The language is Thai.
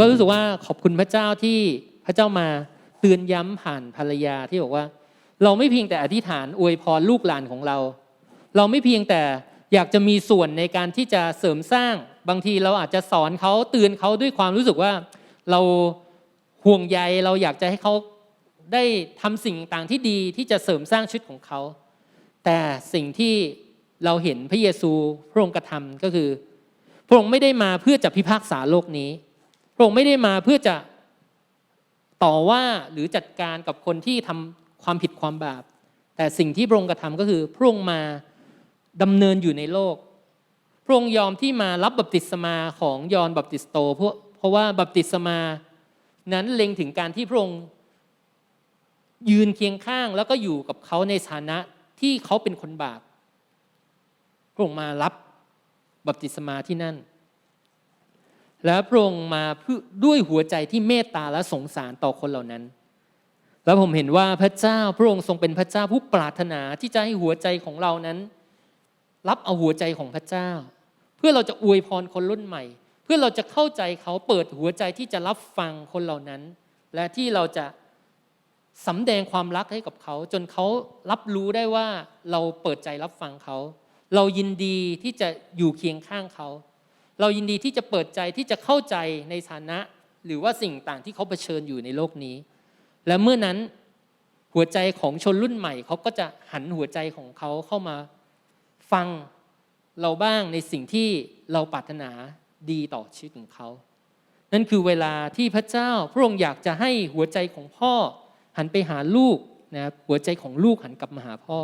ก็รู้สึกว่าขอบคุณพระเจ้าที่พระเจ้ามาเตือนย้ำผ่านภรรยาที่บอกว่า เราไม่เพียงแต่อธิษฐานอวยพรลูกหลานของเรา เราไม่เพียงแต่อยากจะมีส่วนในการที่จะเสริมสร้างบางทีเราอาจจะสอนเขาเตือนเขาด้วยความรู้สึกว่าเราห่วงใยเราอยากจะให้เขาได้ทำสิ่งต่างที่ดีที่จะเสริมสร้างชีวิตของเขา แต่สิ่งที่เราเห็นพระเยซูพระองค์กระทำก็คือ พระองค์ไม่ได้มาเพื่อจะพิพากษาโลกนี้ พระองค์ไม่ได้มาเพื่อจะต่อว่าหรือจัดการกับคนที่ทำความผิดความบาป แต่สิ่งที่พระองค์กระทำก็คือพระองค์มาดำเนินอยู่ในโลก พระองค์ยอมที่มารับบัพติศมาของยอห์นบัพติสโตเพราะเพราะว่าบัพติศมานั้นเล็งถึงการที่พระองค์ยืนเคียงข้างแล้วก็อยู่กับเขาในฐานะที่เขาเป็นคนบาปพระองค์มารับบัพติศมาที่นั่น แล้วพระองค์มาด้วยหัวใจที่เมตตาและสงสารต่อคนเหล่านั้น แล้วผมเห็นว่าพระเจ้าพระองค์ทรงเป็นพระเจ้าผู้ปรารถนาที่จะให้หัวใจของเรานั้น รับเอาหัวใจของพระเจ้า เพื่อเราจะอวยพรคนรุ่นใหม่ เพื่อเราจะเข้าใจเขาเปิดหัวใจที่จะรับฟังคนเหล่านั้น และที่เราจะสำแดงความรักให้กับเขา จนเขารับรู้ได้ว่าเราเปิดใจรับฟังเขา เรายินดีที่จะอยู่เคียงข้างเขา เรายินดีที่จะเปิดใจที่จะเข้าใจในฐานะ หรือว่าสิ่งต่างที่เขาเผชิญอยู่ในโลกนี้ และเมื่อนั้นหัวใจของชนรุ่นใหม่เขาก็จะหันหัวใจของเขาเข้ามาฟังเราบ้างในสิ่งที่เราปรารถนาดีต่อชีวิตของเขา นั่นคือเวลาที่พระเจ้าพระองค์อยากจะให้หัวใจของพ่อหันไปหาลูกนะครับหัวใจของลูกหันกลับมาหาพ่อ